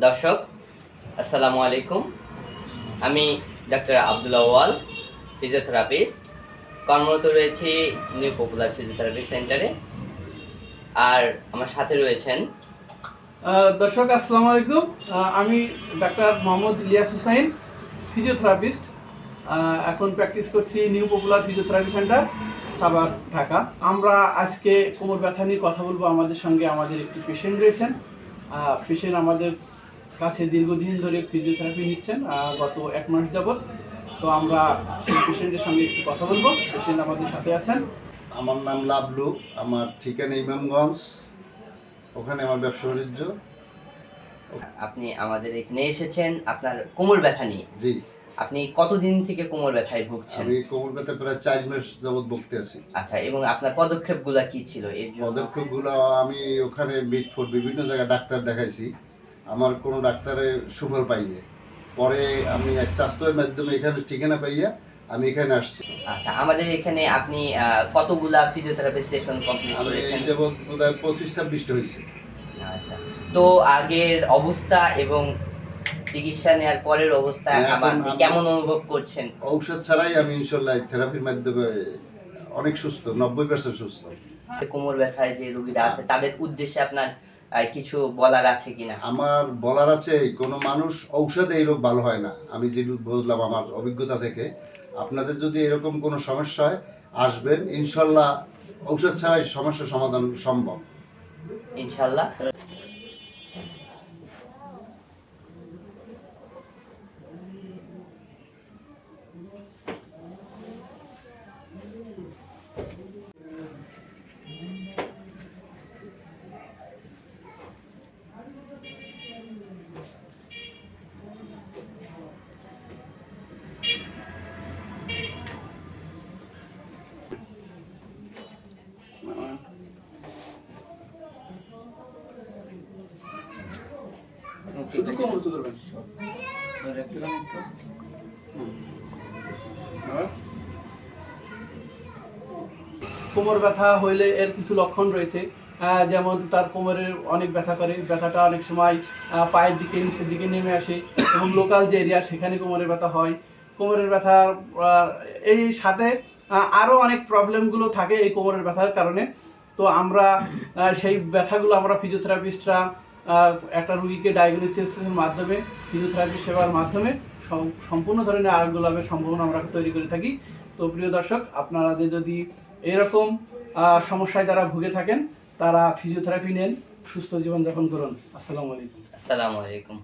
দর্শক, আসসালামু আলাইকুম। আমি ডাক্তার আবদুল্লাহ ওয়াল ফিজিওথেরাপিস্ট কর্মরত রয়েছি নিউ পপুলার ফিজিওথেরাপি সেন্টারে আর আমার সাথে রয়েছেন দর্শক, আসসালামু আলাইকুম। আমি ডাক্তার মোহাম্মদ ইলিয়াস হুসাইন ফিজিওথেরাপিস্ট এখন প্র্যাকটিস করছি new popular physiotherapy centre Savar, Dhaka. আমরা আজকে কোমর ব্যথা নিয়ে কথা বলব। আমাদের সঙ্গে আমাদের একটি পেশেন্ট রয়েছেন। পেশেন্ট আমাদের কাছে দীর্ঘদিন ধরে ফিজিওথেরাপি নিচ্ছেন গত এক মাস যাবত তো আমরা সেই পেশেন্টের সঙ্গে একটু কথা বলব। পেশেন্ট আমাদের সাথে আছেন। আমার নাম লাভলু আমার ঠিকানা ইমামগঞ্জ। ওখানে আমার ব্যবসা বাণিজ্য। আপনি আমাদের এখানে এসেছেন আপনার কোমর ব্যথা নিয়ে। জি। আপনি কতদিন থেকে কোমর ব্যথায় ভুগছেন? আমি কোমর ব্যথা প্রায় চার মাস যাবৎ ভুগতে আছি। আচ্ছা এবং আপনার পদক্ষেপগুলা কি ছিল? এর পদক্ষেপগুলো আমি ওখানে মিটফোর্ড বিভিন্ন জায়গায় ডাক্তার দেখাইছি। আমার কোনো ডাক্তারে সুফল পাইনি। পরে আমি এক স্বাস্থ্যের মাধ্যমে এখানে ঠিকানা পাইয়া আমি এখানে আসছি। আচ্ছা আমাদের এখানে আপনি কতগুলা ফিজিওথেরাপি সেশন কমপ্লিট আমি করেছেন? এই যাবৎ বোধহয় পঁচিশ ছাব্বিশটা হয়েছে আচ্ছা তো আগের অবস্থা এবং চিকিৎসা নেওয়ার পরের অবস্থা হ্যাঁ, আবার কেমন অনুভব করছেন? ঔষধ ছাড়াই আমি ইনশাল্লাহ থেরাপির মাধ্যমে অনেক সুস্থ নব্বই পার্সেন্ট সুস্থ। কোমর ব্যথায় যে রোগীরা আছে তাদের উদ্দেশ্যে আপনার কিছু বলার আছে কিনা? আমার বলার আছে কোনো মানুষ ঔষধে এই রোগ ভালো হয় না। আমি যেটুকু বুঝলাম আমার অভিজ্ঞতা থেকে আপনাদের যদি এরকম কোনো সমস্যা হয় আসবেন। ইনশাল্লাহ ঔষধ ছাড়াই সমস্যার সমাধান সম্ভব। ইনশাল্লাহ। উঁচু করবেন কোমর ব্যথা হইলে এর কিছু লক্ষণ রয়েছে। যেমন তার কোমরের অনেক ব্যথা করে ব্যথাটা অনেক সময় পায়ের দিকে নিচের দিকে নেমে আসে এবং লোকাল যে এরিয়া সেখানে কোমরের ব্যথা হয়। কোমরের ব্যথা এই সাথে আরও অনেক প্রবলেমগুলো থাকে এই কোমরের ব্যথার কারণে। তো আমরা সেই ব্যথাগুলো আমরা ফিজিওথেরাপিস্টরা একটা রুগীকে ডায়াগনোসিসের মাধ্যমে ফিজিওথেরাপি সেবার মাধ্যমে সম্পূর্ণ ধরনের আরোগ্য লাভের সম্ভাবনা আমরা তৈরি করে থাকি। তো প্রিয় দর্শক আপনাদের যদি এরকম সমস্যায় যারা ভুগে থাকেন, তারা ফিজিওথেরাপি নেন, সুস্থ জীবনযাপন করুন। আসসালামু আলাইকুম। আসসালামু আলাইকুম।